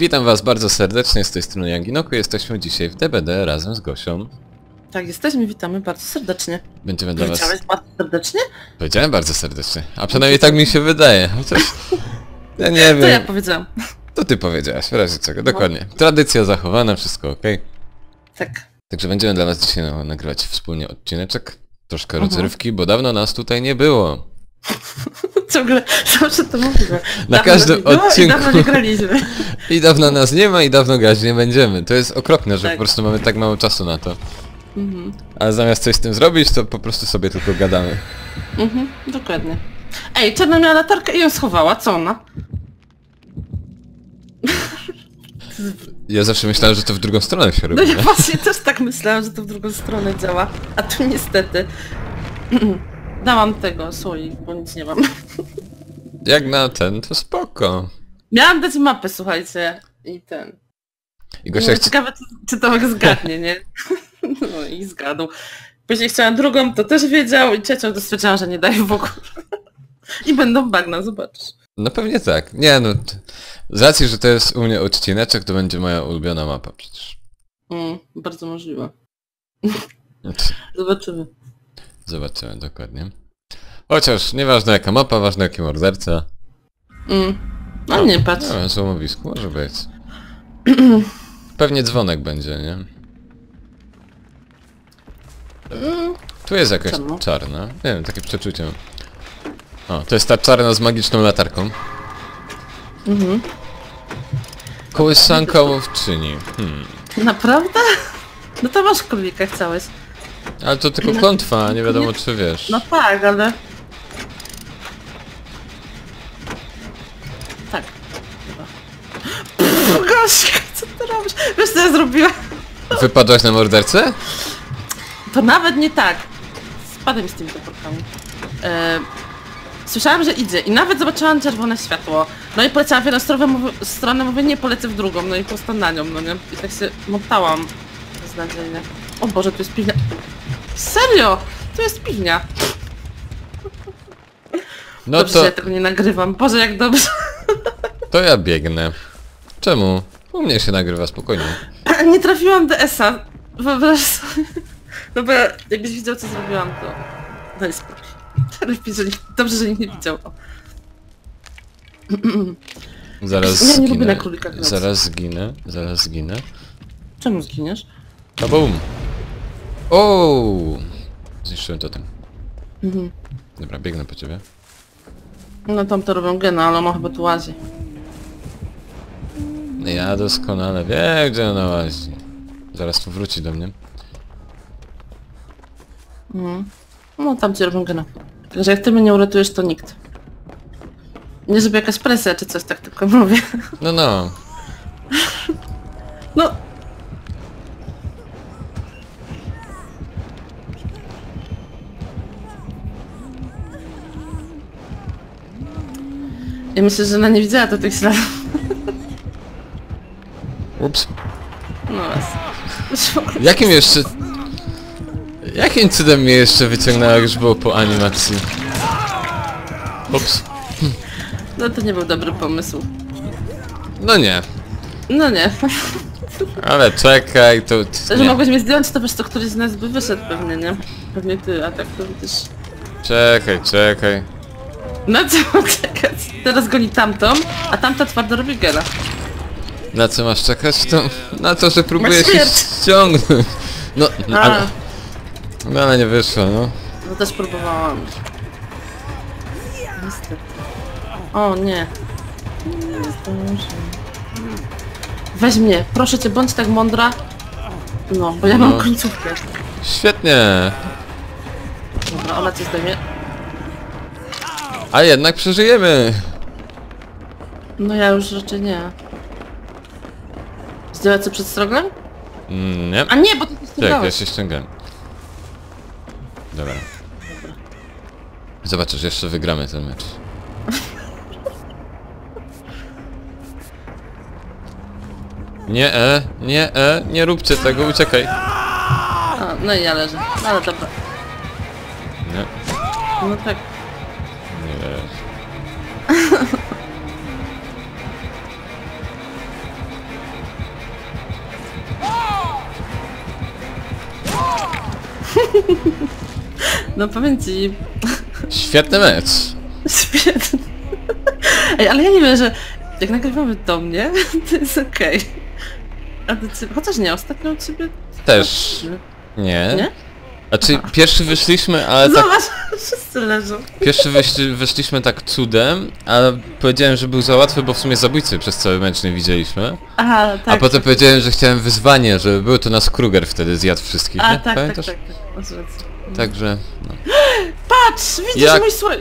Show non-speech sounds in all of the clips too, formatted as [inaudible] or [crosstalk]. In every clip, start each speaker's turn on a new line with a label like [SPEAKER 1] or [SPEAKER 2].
[SPEAKER 1] Witam was bardzo serdecznie, z tej strony Janginoku. Jesteśmy dzisiaj w DBD razem z Gosią.
[SPEAKER 2] Tak, jesteśmy, witamy bardzo serdecznie.
[SPEAKER 1] Będziemy dla was...
[SPEAKER 2] Powiedziałeś bardzo serdecznie?
[SPEAKER 1] Powiedziałem bardzo serdecznie, a przynajmniej tak mi się wydaje, chociaż... Ja nie
[SPEAKER 2] To ja
[SPEAKER 1] wiem,
[SPEAKER 2] powiedziałam.
[SPEAKER 1] to ty powiedziałaś, w razie czego, dokładnie. Tradycja zachowana, wszystko ok.
[SPEAKER 2] Tak.
[SPEAKER 1] Także będziemy dla was dzisiaj no, nagrywać wspólnie odcineczek. Troszkę rozrywki, bo dawno nas tutaj nie było.
[SPEAKER 2] Ciągle zawsze to mówimy.
[SPEAKER 1] Na
[SPEAKER 2] Dawno
[SPEAKER 1] każdym
[SPEAKER 2] było
[SPEAKER 1] odcinku.
[SPEAKER 2] I dawno nie graliśmy. [laughs]
[SPEAKER 1] I dawno nas nie ma i dawno grać nie będziemy. To jest okropne, że
[SPEAKER 2] Tak.
[SPEAKER 1] po prostu mamy tak mało czasu na to.
[SPEAKER 2] Mhm,
[SPEAKER 1] A zamiast coś z tym zrobić, to po prostu sobie tylko gadamy.
[SPEAKER 2] mhm, dokładnie. Ej, Czarna miała latarkę i ją schowała, co ona?
[SPEAKER 1] Ja zawsze myślałem, że to w drugą stronę się
[SPEAKER 2] No
[SPEAKER 1] robi.
[SPEAKER 2] ja
[SPEAKER 1] nie?
[SPEAKER 2] właśnie też tak myślałam, że to w drugą stronę działa, a tu niestety... [clears throat] Dałam tego słoik, bo nic nie mam. [laughs]
[SPEAKER 1] Jak na ten, to spoko.
[SPEAKER 2] Miałam dać mapę, słuchajcie, i ten.
[SPEAKER 1] I Gosia chce...
[SPEAKER 2] ciekawe, czy, czy Tomek zgadnie, nie? [laughs] No i zgadł. Później chciałam drugą, to też wiedział i trzecią to stwierdziłam, że nie daje w ogóle. [laughs] I będą bagna, zobaczysz.
[SPEAKER 1] No pewnie tak. Nie no, t- z racji, że to jest u mnie odcineczek, to będzie moja ulubiona mapa przecież.
[SPEAKER 2] Mm, bardzo możliwe.
[SPEAKER 1] To
[SPEAKER 2] Zobaczymy.
[SPEAKER 1] Zobaczymy dokładnie. Chociaż nieważne jaka mapa, ważne jaki morderca.
[SPEAKER 2] Mm. No nie patrz.
[SPEAKER 1] No, złomowisku może być. [clears throat] Pewnie dzwonek będzie, nie?
[SPEAKER 2] Mm.
[SPEAKER 1] Tu jest jakaś
[SPEAKER 2] Czemu?
[SPEAKER 1] czarna. Nie wiem, takie przeczucie. O, to jest ta czarna z magiczną latarką.
[SPEAKER 2] Mhm.
[SPEAKER 1] Kołysanka łowczyni. Hmm.
[SPEAKER 2] Naprawdę? No to masz królika chciałeś.
[SPEAKER 1] Ale to tylko klątwa, nie wiadomo czy wiesz.
[SPEAKER 2] No tak, ale... Tak. Chyba. Pff, Gośka, co ty robisz? Wiesz co ja zrobiłam?
[SPEAKER 1] Wypadłaś na mordercę?
[SPEAKER 2] To nawet nie tak. Spadłem z tymi toporkami. E, słyszałam, że idzie i nawet zobaczyłam czerwone światło. No i poleciałam w jedną stronę, mówię, stronę, mówię nie, polecę w drugą, no i prosto na nią, no nie? I tak się motałam beznadziejnie. O Boże, tu jest piwnia. Serio! Tu jest piwnia.
[SPEAKER 1] No
[SPEAKER 2] dobrze,
[SPEAKER 1] to,
[SPEAKER 2] że ja tego nie nagrywam. Boże, jak dobrze.
[SPEAKER 1] to ja biegnę. Czemu? U mnie się nagrywa spokojnie.
[SPEAKER 2] nie trafiłam DS-a. Wyobraź sobie. No bo ja- jakbyś widział, co zrobiłam, to... Lepiej, że nikt... Dobrze, że nikt nie widział. O.
[SPEAKER 1] Zaraz
[SPEAKER 2] Ja nie lubię
[SPEAKER 1] zginę.
[SPEAKER 2] na królika grać.
[SPEAKER 1] Zaraz zginę. Zaraz zginę.
[SPEAKER 2] Czemu zginiesz?
[SPEAKER 1] Kabum! O! Zniszczyłem totem.
[SPEAKER 2] Mhm.
[SPEAKER 1] Dobra, biegnę po ciebie.
[SPEAKER 2] No tam to robią gena, ale on chyba tu łazi.
[SPEAKER 1] Ja doskonale wiem, gdzie ona łazi. Zaraz tu wróci do mnie.
[SPEAKER 2] Mhm. No tam ci robią gena. Także jak ty mnie nie uratujesz, to nikt. Nie żeby jakaś presja czy coś, tak tylko mówię.
[SPEAKER 1] No no.
[SPEAKER 2] No. Ja myślę, że ona nie widziała to tych śladów.
[SPEAKER 1] Ups.
[SPEAKER 2] No raz.
[SPEAKER 1] Jakim jeszcze... Jakim cudem mnie jeszcze wyciągnęła, już było po animacji? Ups.
[SPEAKER 2] No to nie był dobry pomysł.
[SPEAKER 1] No nie.
[SPEAKER 2] No nie.
[SPEAKER 1] Ale czekaj, to...
[SPEAKER 2] Że
[SPEAKER 1] Nie.
[SPEAKER 2] mogłeś mnie zdjąć, to wiesz, to któryś z nas by wyszedł pewnie, nie? Pewnie ty, a tak to widzisz.
[SPEAKER 1] Czekaj, czekaj.
[SPEAKER 2] Na co mam [laughs] czekać? Teraz goni tamtą, a tamta twardo robi gena.
[SPEAKER 1] Na co masz czekać? To... Na to, że próbuję
[SPEAKER 2] Na
[SPEAKER 1] się
[SPEAKER 2] śmierć.
[SPEAKER 1] ściągnąć. No, no
[SPEAKER 2] A,
[SPEAKER 1] ale... No ale nie wyszło, no.
[SPEAKER 2] no też próbowałam. Niestety. O nie. Nie zdążę. Weź mnie, proszę cię, bądź tak mądra. No, bo ja mam
[SPEAKER 1] No.
[SPEAKER 2] końcówkę.
[SPEAKER 1] Świetnie.
[SPEAKER 2] Dobra, ona cię zdejmie.
[SPEAKER 1] A jednak przeżyjemy.
[SPEAKER 2] No ja już raczej nie. Zdjęła co przed strogiem?
[SPEAKER 1] Mm, Nie.
[SPEAKER 2] A nie, bo ty się
[SPEAKER 1] Tak, ja
[SPEAKER 2] ściągałeś.
[SPEAKER 1] się ściągałem. Dobra. Zobaczysz, jeszcze wygramy ten mecz. [laughs] Nie, e, nie, e, nie róbcie tego, uciekaj.
[SPEAKER 2] A, no i ja leżę. No ale dobra.
[SPEAKER 1] Nie,
[SPEAKER 2] No tak. [laughs] No powiem ci...
[SPEAKER 1] Świetny mecz.
[SPEAKER 2] Świetny. Ej, ale ja nie wiem, że jak nagrywamy do mnie, [laughs] to jest okej. Okay. A do. Chociaż nie, ostatnio od ciebie...
[SPEAKER 1] Też. Nie.
[SPEAKER 2] Nie?
[SPEAKER 1] Znaczy, pierwszy wyszliśmy, ale tak...
[SPEAKER 2] Zobacz, [laughs] wszyscy leżą.
[SPEAKER 1] Pierwszy wyszli, wyszliśmy tak cudem, ale powiedziałem, że był za łatwy, bo w sumie zabójcy przez cały mecz nie widzieliśmy.
[SPEAKER 2] Aha, tak.
[SPEAKER 1] A potem powiedziałem, że chciałem wyzwanie, żeby był to nas Kruger wtedy zjadł wszystkich,
[SPEAKER 2] A,
[SPEAKER 1] nie?
[SPEAKER 2] tak, tak, tak,
[SPEAKER 1] Pamiętasz?
[SPEAKER 2] tak. Masz rację.
[SPEAKER 1] Także, no.
[SPEAKER 2] Patrz, widzisz
[SPEAKER 1] Jak-
[SPEAKER 2] mój słoń.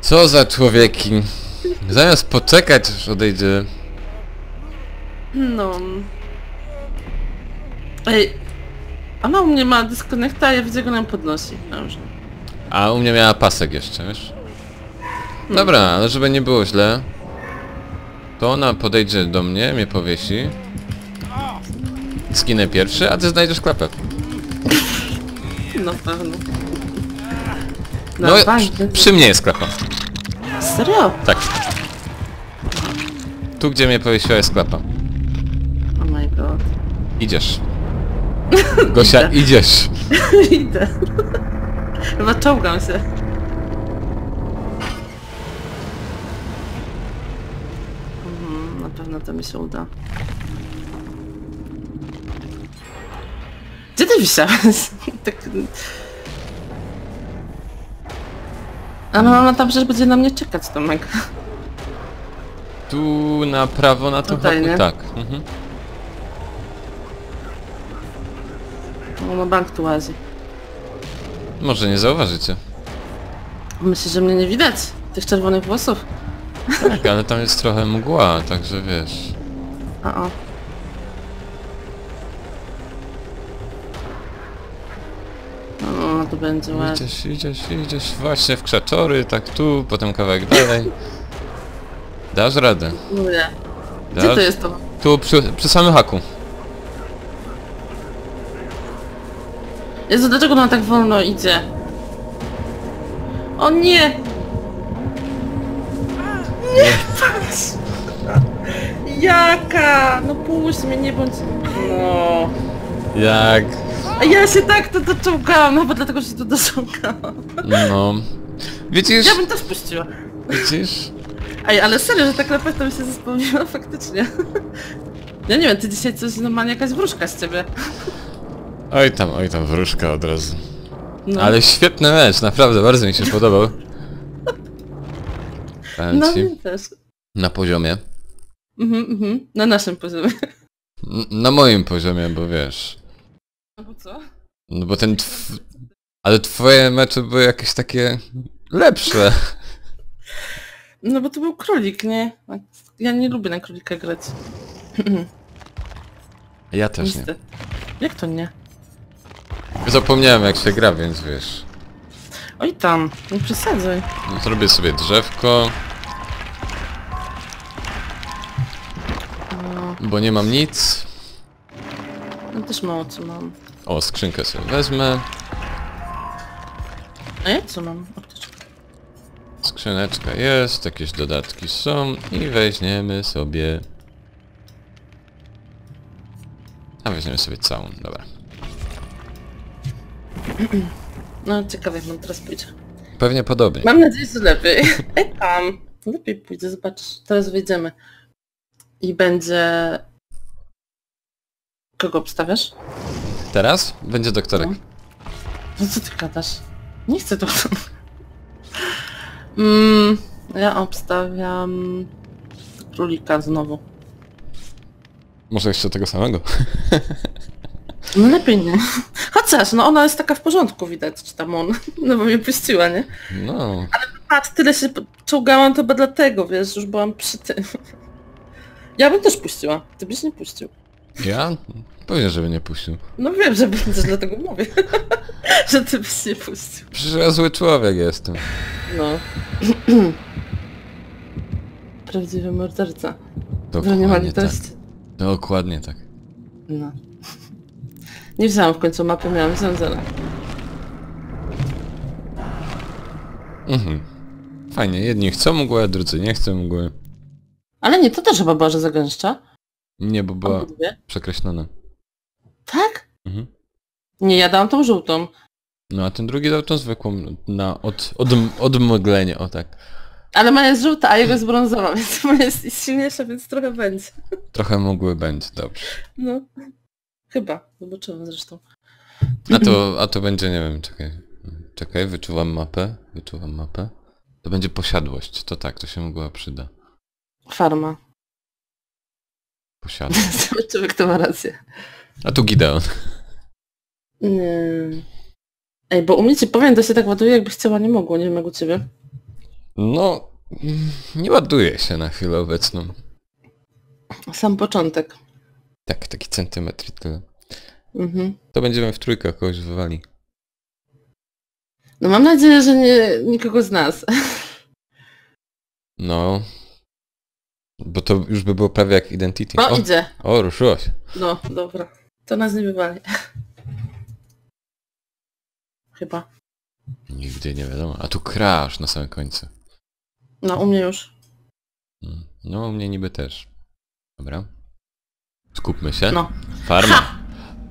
[SPEAKER 1] Co za człowieki. Zamiast poczekać, aż odejdzie...
[SPEAKER 2] No. Ej, ona u mnie ma dyskonekta, a ja widzę go nam podnosi. Dobrze.
[SPEAKER 1] A u mnie miała pasek jeszcze, wiesz? Dobra, ale żeby nie było źle, to ona podejdzie do mnie, mnie powiesi. Skinę pierwszy, a ty znajdziesz klapę.
[SPEAKER 2] Na pewno.
[SPEAKER 1] No,
[SPEAKER 2] Dawaj,
[SPEAKER 1] przy, przy mnie jest klapa.
[SPEAKER 2] Serio?
[SPEAKER 1] Tak. Tu, gdzie mnie powiesiła jest klapa. Idziesz. [laughs] Gosia,
[SPEAKER 2] Idę.
[SPEAKER 1] idziesz. [laughs]
[SPEAKER 2] Idę. Chyba czołgam się. Mhm, na pewno to mi się uda. Gdzie ty wisiałeś? [laughs] tak... A no ona tam przecież będzie na mnie czekać, Tomek.
[SPEAKER 1] Tu na prawo, na tym
[SPEAKER 2] Tutaj,
[SPEAKER 1] haku,
[SPEAKER 2] nie?
[SPEAKER 1] tak. Mhm.
[SPEAKER 2] No na bank tu łazi.
[SPEAKER 1] Może nie zauważycie.
[SPEAKER 2] Myślisz, że mnie nie widać? Tych czerwonych włosów?
[SPEAKER 1] Tak, ale tam jest trochę mgła, także wiesz.
[SPEAKER 2] A o. No, to będzie ładnie.
[SPEAKER 1] Idziesz, idziesz, idziesz właśnie w krzaczory, tak tu, potem kawałek dalej. Dasz radę.
[SPEAKER 2] Mówię. Gdzie
[SPEAKER 1] Dasz?
[SPEAKER 2] to jest to?
[SPEAKER 1] Tu przy, przy samym haku.
[SPEAKER 2] Jezu, dlaczego ona tak wolno idzie? O nie! Nie, patrz! Jaka? No puść mnie, nie bądź... No...
[SPEAKER 1] Jak?
[SPEAKER 2] A ja się tak to doczołgałam, no bo dlatego się tu doczołgałam.
[SPEAKER 1] No. Widzisz?
[SPEAKER 2] Ja bym też puściła.
[SPEAKER 1] Widzisz?
[SPEAKER 2] Ej, ale serio, że tak naprawdę mi się zespełniła faktycznie. Ja nie wiem, ty dzisiaj coś normalnie jakaś wróżka z ciebie.
[SPEAKER 1] Oj tam, oj tam, wróżka od razu.
[SPEAKER 2] No.
[SPEAKER 1] Ale świetny mecz, naprawdę, bardzo mi się podobał. Powiem
[SPEAKER 2] No
[SPEAKER 1] ci,
[SPEAKER 2] też.
[SPEAKER 1] na poziomie.
[SPEAKER 2] Mhm, mhm. Na naszym poziomie.
[SPEAKER 1] N- Na moim poziomie, bo wiesz.
[SPEAKER 2] No bo co?
[SPEAKER 1] No bo ten tw... Ale twoje mecze były jakieś takie... lepsze.
[SPEAKER 2] No bo to był królik, nie? Ja nie lubię na królika grać. [clears throat]
[SPEAKER 1] Ja też nie.
[SPEAKER 2] Niestety. Jak to nie?
[SPEAKER 1] Zapomniałem jak się gra, więc wiesz.
[SPEAKER 2] Oj tam, nie przesadzaj.
[SPEAKER 1] Zrobię sobie drzewko. Bo nie mam nic.
[SPEAKER 2] No też mało co mam.
[SPEAKER 1] O, skrzynkę sobie wezmę.
[SPEAKER 2] A ja co mam? Apteczkę.
[SPEAKER 1] Skrzyneczka jest, jakieś dodatki są i weźmiemy sobie... A weźmiemy sobie całą, dobra. [clears throat]
[SPEAKER 2] No ciekawe jak nam teraz pójdzie.
[SPEAKER 1] Pewnie podobnie.
[SPEAKER 2] Mam nadzieję, że lepiej. [laughs] Ej tam. Lepiej pójdzie, zobacz. Teraz wyjdziemy. I będzie... Kogo obstawiasz?
[SPEAKER 1] Teraz będzie doktorek.
[SPEAKER 2] No. No co ty gadasz? Nie chcę to. mm, ja obstawiam... Królika znowu.
[SPEAKER 1] Może jeszcze tego samego. [laughs]
[SPEAKER 2] No lepiej nie. Chociaż, no ona jest taka w porządku widać, czy tam on. [laughs] No bo mnie puściła, nie?
[SPEAKER 1] No,
[SPEAKER 2] Patrz, tyle się czołgałam to chyba dlatego, wiesz, już byłam przy tym. Ja bym też puściła, ty byś nie puścił.
[SPEAKER 1] ja? Pewnie, żeby nie puścił.
[SPEAKER 2] No wiem, że będziesz, dlatego mówię. [laughs] że ty byś nie puścił.
[SPEAKER 1] Przecież ja zły człowiek jestem.
[SPEAKER 2] No. [clears throat] Prawdziwy morderca.
[SPEAKER 1] Dokładnie tak.
[SPEAKER 2] litości.
[SPEAKER 1] Dokładnie tak.
[SPEAKER 2] No. Nie wziąłam w końcu mapy, miałam wziąć zero.
[SPEAKER 1] Mhm. Fajnie, jedni chcą mgłę, drudzy nie chcą mgły.
[SPEAKER 2] Ale nie, to też chyba była, że zagęszcza.
[SPEAKER 1] Nie, bo była
[SPEAKER 2] Obydwie.
[SPEAKER 1] przekreślona.
[SPEAKER 2] Tak?
[SPEAKER 1] Mhm.
[SPEAKER 2] Nie, ja dałam tą żółtą.
[SPEAKER 1] No a ten drugi dał tą zwykłą na od, od, odmglenie, o tak.
[SPEAKER 2] Ale moja jest żółta, a jego jest brązowa, [laughs] więc moja jest silniejsza, więc trochę będzie.
[SPEAKER 1] Trochę mogły być, dobrze.
[SPEAKER 2] No. Chyba. Zobaczymy zresztą.
[SPEAKER 1] A to, a to będzie, nie wiem, czekaj. Czekaj, wyczuwam mapę, wyczuwam mapę. To będzie posiadłość, to tak, to się mgła przyda.
[SPEAKER 2] Farma.
[SPEAKER 1] Posiadłość. [laughs]
[SPEAKER 2] Zobaczymy, kto ma rację.
[SPEAKER 1] A tu Gideon.
[SPEAKER 2] Nie. Ej, bo u mnie ci powiem, to się tak ładuje, jakbyś chciała, nie mogło, nie wiem jak u ciebie.
[SPEAKER 1] No, nie ładuje się na chwilę obecną.
[SPEAKER 2] Sam początek.
[SPEAKER 1] Tak, taki centymetr i tyle.
[SPEAKER 2] Mhm.
[SPEAKER 1] To będziemy w trójkę kogoś wywali.
[SPEAKER 2] No mam nadzieję, że nie nikogo z nas.
[SPEAKER 1] No. Bo to już by było prawie jak Identity.
[SPEAKER 2] O,
[SPEAKER 1] O,
[SPEAKER 2] idzie.
[SPEAKER 1] o ruszyło się.
[SPEAKER 2] No, dobra. To nas nie wywali. [laughs] Chyba.
[SPEAKER 1] Nigdy nie wiadomo. A tu crash na samym końcu.
[SPEAKER 2] No, u mnie już.
[SPEAKER 1] Mm, No, u mnie niby też. Dobra. Skupmy się.
[SPEAKER 2] No.
[SPEAKER 1] Farma.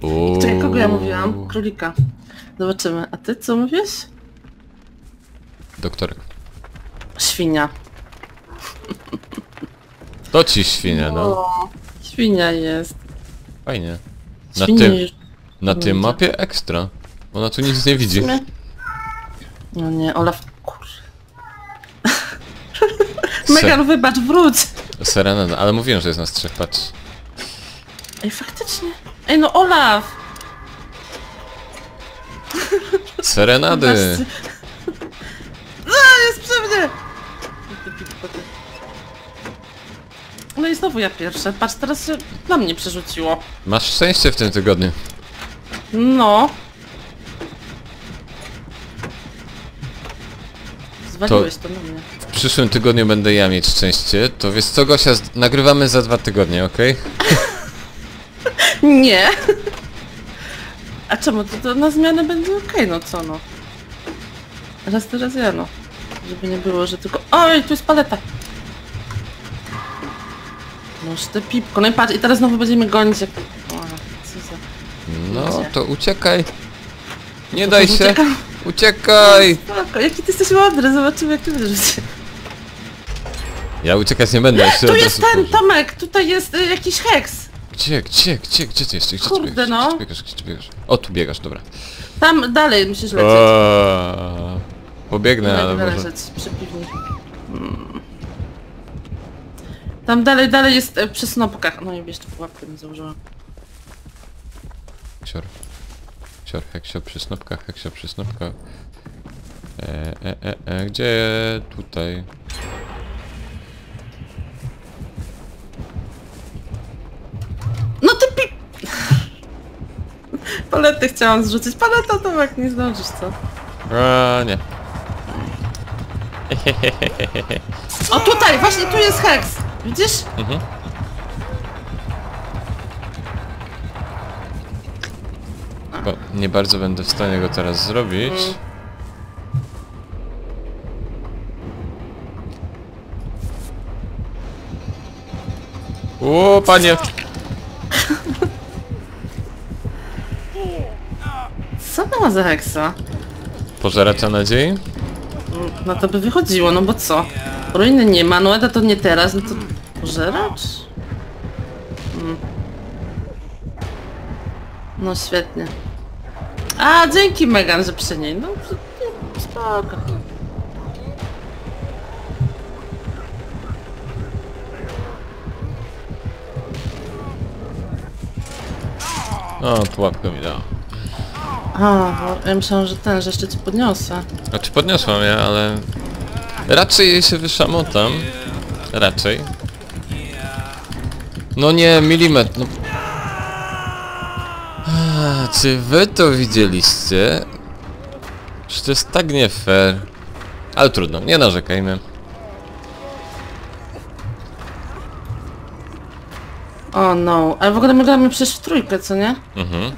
[SPEAKER 1] Uuu.
[SPEAKER 2] Czekaj, kogo ja mówiłam? Królika. Zobaczymy. A ty co mówisz?
[SPEAKER 1] Doktorek.
[SPEAKER 2] Świnia. [laughs]
[SPEAKER 1] To ci świnia, no.
[SPEAKER 2] O, świnia jest.
[SPEAKER 1] Fajnie. Na tym,
[SPEAKER 2] już.
[SPEAKER 1] na tym
[SPEAKER 2] będzie.
[SPEAKER 1] mapie ekstra. Ona tu nic nie widzi.
[SPEAKER 2] No nie, Olaf, kur... [laughs] Megan, wybacz, wróć!
[SPEAKER 1] Serena, ale mówiłem, że jest nas trzech, patrz.
[SPEAKER 2] Ej, faktycznie. Ej, no Olaf!
[SPEAKER 1] Serenady!
[SPEAKER 2] A, [laughs] jest przy mnie! No i znowu ja pierwsza. Patrz, teraz się na mnie przerzuciło.
[SPEAKER 1] Masz szczęście w tym tygodniu.
[SPEAKER 2] No. Zwaliłeś to, na mnie.
[SPEAKER 1] W przyszłym tygodniu będę ja mieć szczęście. To wiesz co, Gosia, nagrywamy za dwa tygodnie, okej? [laughs] [laughs]
[SPEAKER 2] Nie! A czemu? To, to na zmianę będzie okej, no co no. Raz teraz ja no. Żeby nie było, że tylko... Oj, tu jest paleta! Noż te pipko. No i patrz, i teraz znowu będziemy gonić jak... O, co za...
[SPEAKER 1] No, to uciekaj. Nie daj się. Uciekaj!
[SPEAKER 2] Spoko, jaki ty jesteś mądry, zobaczymy jak ty będziesz.
[SPEAKER 1] Ja uciekać nie będę, jeszcze
[SPEAKER 2] Tu
[SPEAKER 1] od
[SPEAKER 2] jest
[SPEAKER 1] razu
[SPEAKER 2] ten,
[SPEAKER 1] powiem.
[SPEAKER 2] Tomek! Tutaj jest y, jakiś heks!
[SPEAKER 1] Gdzie, gdzie, gdzie, gdzie ty jesteś? Gdzie
[SPEAKER 2] Kurde,
[SPEAKER 1] ty biegasz?
[SPEAKER 2] no.
[SPEAKER 1] Gdzie ty biegasz? Gdzie ty biegasz? O, tu biegasz, dobra.
[SPEAKER 2] Tam dalej musisz lecieć.
[SPEAKER 1] Eee, Pobiegnę, ale
[SPEAKER 2] będę
[SPEAKER 1] może...
[SPEAKER 2] leżeć przy piwni. Mm. Tam dalej, dalej jest e, przy snopkach. No i jeszcze pułapkę mi założyłam.
[SPEAKER 1] Sior. Sior, heksio przy snopkach, heksio przy snopkach. E, e, e, e, gdzie? Tutaj.
[SPEAKER 2] Palety chciałam zrzucić. Paleta to jak nie zdążysz, co?
[SPEAKER 1] A, nie.
[SPEAKER 2] O tutaj, właśnie tu jest heks. Widzisz?
[SPEAKER 1] Mhm. Bo nie bardzo będę w stanie go teraz zrobić. O, panie!
[SPEAKER 2] Co ma za heksa?
[SPEAKER 1] Pożeracza nadziei?
[SPEAKER 2] No to by wychodziło, no bo co? Ruiny nie ma, no Eda to nie teraz, no to... Pożeracz? Mm. No świetnie. A, dzięki Megan, że przy niej. No, spoko.
[SPEAKER 1] O, pułapkę mi dała.
[SPEAKER 2] A, bo ja myślałam, że ten, że jeszcze cię podniosę.
[SPEAKER 1] Znaczy podniosłam je, ale... Raczej jej się wyszamotam. Raczej. No nie, milimetr, no... A, czy wy to widzieliście? Czy to jest tak nie fair? Ale trudno, nie narzekajmy.
[SPEAKER 2] O no, ale w ogóle my gramy przecież w trójkę, co nie?
[SPEAKER 1] Mhm.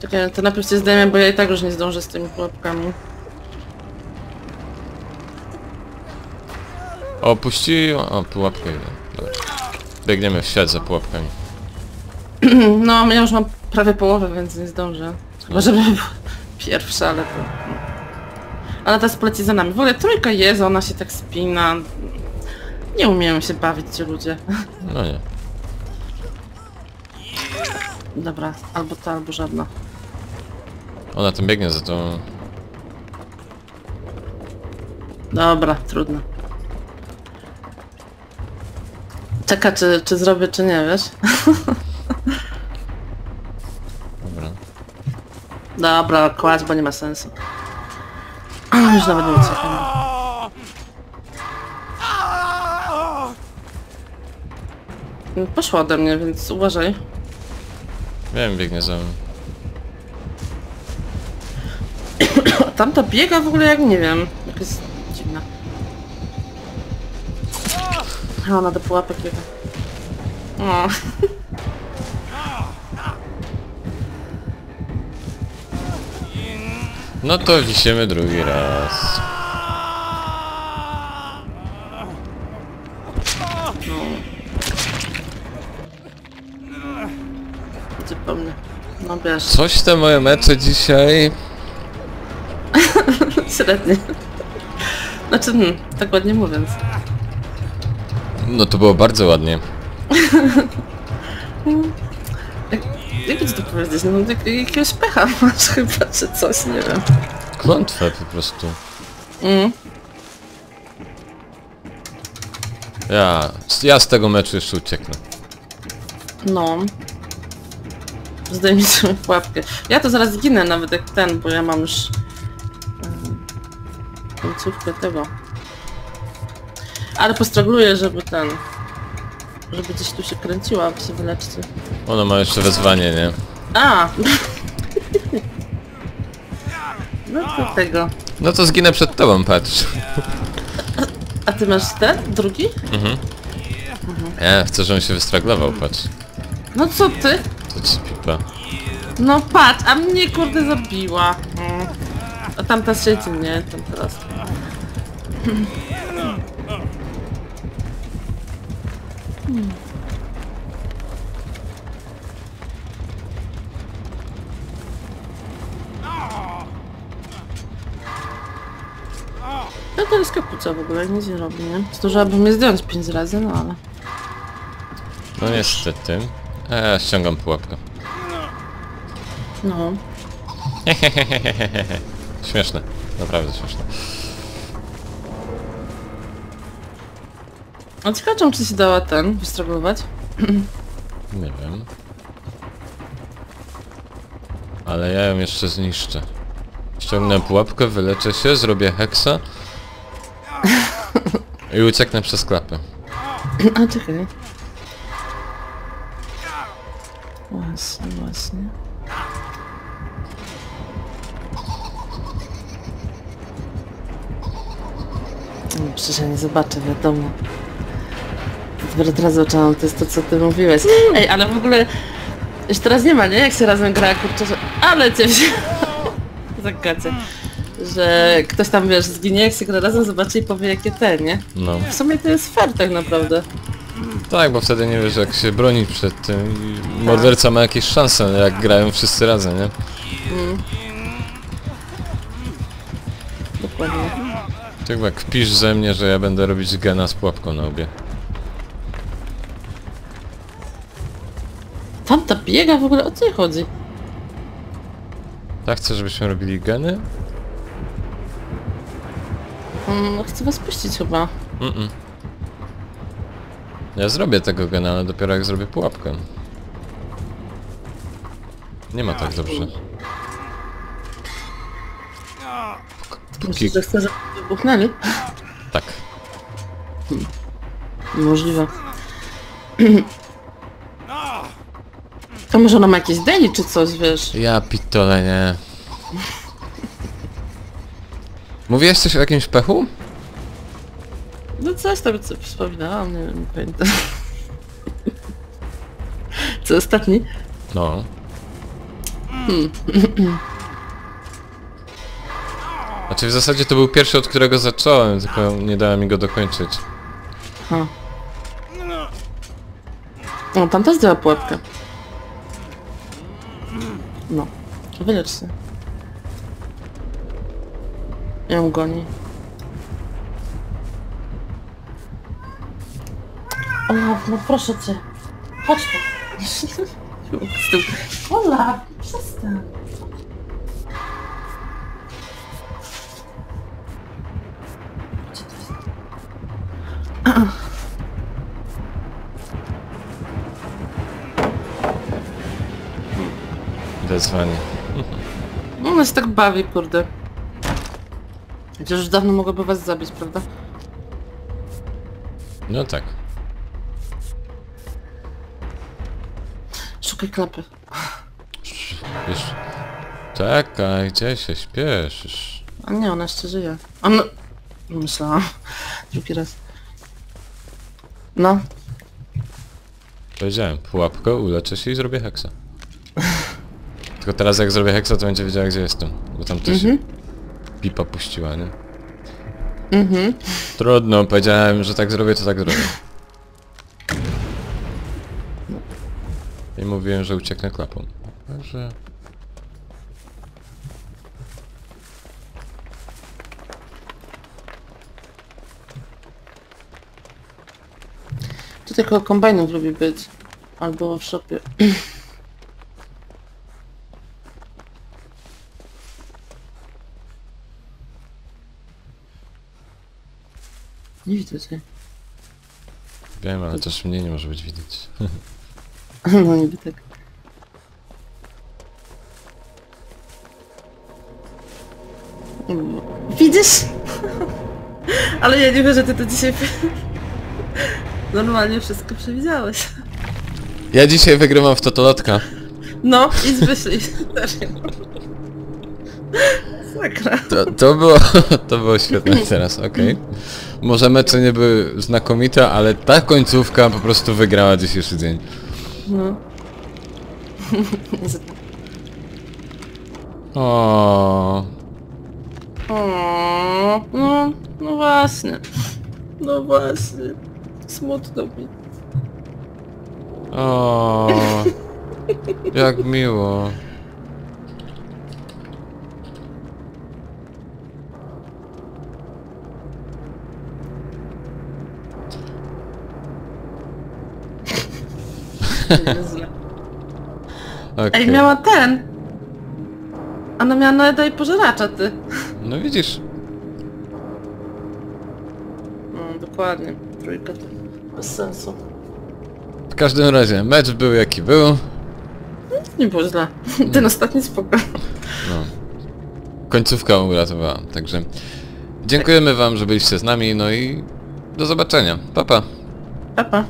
[SPEAKER 2] Czekaj, to najpierw się zdejmę, bo ja i tak już nie zdążę z tymi pułapkami.
[SPEAKER 1] O, puściła... O, pułapkę idę. Dobra. biegniemy w świat za pułapkami. [clears throat]
[SPEAKER 2] No, ja już mam prawie połowę, więc nie zdążę. Chyba, żeby była pierwsza, ale to... Ale teraz poleci za nami. W ogóle trójka jest, ona się tak spina. Nie umieją się bawić ci ludzie.
[SPEAKER 1] No nie.
[SPEAKER 2] Dobra, albo ta, albo żadna.
[SPEAKER 1] Ona tam biegnie za tą...
[SPEAKER 2] Dobra, trudno. Czeka, czy, czy zrobię, czy nie, wiesz? [laughs]
[SPEAKER 1] Dobra.
[SPEAKER 2] Dobra, kładź, bo nie ma sensu. Już nawet nie uciekam. Poszła ode mnie, więc uważaj.
[SPEAKER 1] Wiem, biegnie za mną.
[SPEAKER 2] A tamta biega w ogóle jak nie wiem. Jak jest dziwna. A ona do pułapek biega. O.
[SPEAKER 1] No to wisiemy drugi raz.
[SPEAKER 2] Idzie po mnie. No wiesz,
[SPEAKER 1] Coś te moje mecze dzisiaj...
[SPEAKER 2] średnie. Znaczy, hmm, tak ładnie mówiąc.
[SPEAKER 1] No to było bardzo ładnie. [laughs]
[SPEAKER 2] Jak, jak ci to powiedzieć? No jak, jakiegoś pecha masz chyba, czy coś, nie wiem.
[SPEAKER 1] Klątwę po prostu.
[SPEAKER 2] Mm.
[SPEAKER 1] Ja... Ja z tego meczu jeszcze ucieknę.
[SPEAKER 2] No. Zdejmij sobie pułapkę. Ja to zaraz ginę nawet jak ten, bo ja mam już końcówkę tego. Ale postragluję, żeby ten... Żeby gdzieś tu się kręciła, aby się wyleczcie.
[SPEAKER 1] Ona ma jeszcze wezwanie, nie?
[SPEAKER 2] A! [laughs] No to tego.
[SPEAKER 1] No to zginę przed tobą, patrz.
[SPEAKER 2] A ty masz ten? Drugi?
[SPEAKER 1] Ja chcę, żebym się wystraglował, patrz.
[SPEAKER 2] No co ty?
[SPEAKER 1] To ci pipa.
[SPEAKER 2] No patrz, a mnie kurde zabiła. Mm. A tamta siedzi mnie, tam teraz. To teraz kapuca w ogóle nic nie robi, nie? Zdążyłabym mnie zdjąć pięć razy, no ale...
[SPEAKER 1] No niestety. Ja ściągam pułapkę.
[SPEAKER 2] No.
[SPEAKER 1] Śmieszne. Naprawdę śmieszne.
[SPEAKER 2] A ciekawe czy się dała ten, wystregować?
[SPEAKER 1] Nie wiem. Ale ja ją jeszcze zniszczę. Ściągnę pułapkę, wyleczę się, zrobię heksa. I ucieknę przez klapę.
[SPEAKER 2] A czekaj. Właśnie, właśnie. No, przecież ja nie zobaczę, wiadomo. Dopiero teraz zobaczyłam, to jest to, co ty mówiłeś. Ej, ale w ogóle... Już teraz nie ma, nie? Jak się razem gra, kurczę, że... Ale cię. [laughs] Zagacie. Że ktoś tam, wiesz, zginie, jak się gra razem, zobaczy i powie, jakie te, nie?
[SPEAKER 1] No.
[SPEAKER 2] W sumie to jest fair tak naprawdę.
[SPEAKER 1] Tak, bo wtedy nie wiesz jak się bronić przed tym. i Morderca ma jakieś szanse, jak grają wszyscy razem, nie?
[SPEAKER 2] Dokładnie.
[SPEAKER 1] Tak jak pisz ze mnie, że ja będę robić gena z pułapką na obie.
[SPEAKER 2] Tamta biega w ogóle, o co jej chodzi?
[SPEAKER 1] Tak chcę, żebyśmy robili geny?
[SPEAKER 2] Mm, chcę was puścić chyba.
[SPEAKER 1] Mm-mm. Ja zrobię tego gena, ale dopiero jak zrobię pułapkę. Nie ma tak dobrze.
[SPEAKER 2] Myślisz, że chcę, żeby wybuchnęli?
[SPEAKER 1] Tak.
[SPEAKER 2] Możliwe. To może ona ma jakieś deni czy coś, wiesz?
[SPEAKER 1] Ja pitole, nie. Mówiłeś coś o jakimś pechu?
[SPEAKER 2] No coś tam co wspominałam, nie wiem, nie pamiętam. Co ostatni?
[SPEAKER 1] No. Znaczy w zasadzie to był pierwszy, od którego zacząłem, tylko nie dałem mi go dokończyć.
[SPEAKER 2] Ha. No, tam też zdjęła pułapkę. Wylecz się. Ja goni. Olaf, no proszę cię. Chodź tu. [laughs] Olaf, przestań. Gdzie to jest? Tak bawi, kurde. Chociaż już dawno mogłaby was zabić, prawda?
[SPEAKER 1] No tak.
[SPEAKER 2] Szukaj klapy.
[SPEAKER 1] Wiesz... Czekaj, gdzie się śpieszysz?
[SPEAKER 2] A nie, ona jeszcze żyje. A no... Myślałam. Drugi raz. No.
[SPEAKER 1] Powiedziałem, pułapkę, uleczę się i zrobię heksa. Tylko teraz jak zrobię heksa, to będzie wiedziała gdzie jestem. Bo tam też
[SPEAKER 2] Mhm.
[SPEAKER 1] pipa puściła, nie?
[SPEAKER 2] Mhm.
[SPEAKER 1] Trudno, powiedziałem, że tak zrobię, to tak zrobię. I mówiłem, że ucieknę klapą. Także...
[SPEAKER 2] Tutaj koło kombajnów lubi być. Albo w szopie. [clears throat] Nie widzę cię.
[SPEAKER 1] Wiem, ale też mnie nie może być widać. [laughs]
[SPEAKER 2] No niby tak. Widzisz? [laughs] Ale ja nie wiem, że ty to dzisiaj... [laughs] Normalnie wszystko przewidziałeś.
[SPEAKER 1] Ja dzisiaj wygrywam w Totolotka.
[SPEAKER 2] No, idź wyślij. Sakra.
[SPEAKER 1] To, to było, to było świetne teraz, okej. Może mecze nie były znakomite, ale ta końcówka po prostu wygrała dzisiejszy dzień.
[SPEAKER 2] No.
[SPEAKER 1] O,
[SPEAKER 2] O, no, no właśnie. No właśnie. Smutno mi.
[SPEAKER 1] o, jak miło. Okej.
[SPEAKER 2] Ej, miała ten. Ona miała Noeda i pożeracza, ty.
[SPEAKER 1] No widzisz,
[SPEAKER 2] No, dokładnie. Trójka to bez sensu.
[SPEAKER 1] w każdym razie mecz był jaki był.
[SPEAKER 2] Nie było źle. Ten ostatni spoko.
[SPEAKER 1] No. Końcówka uratowała, także dziękujemy wam, że byliście z nami, no i do zobaczenia. Pa pa.
[SPEAKER 2] Pa, pa.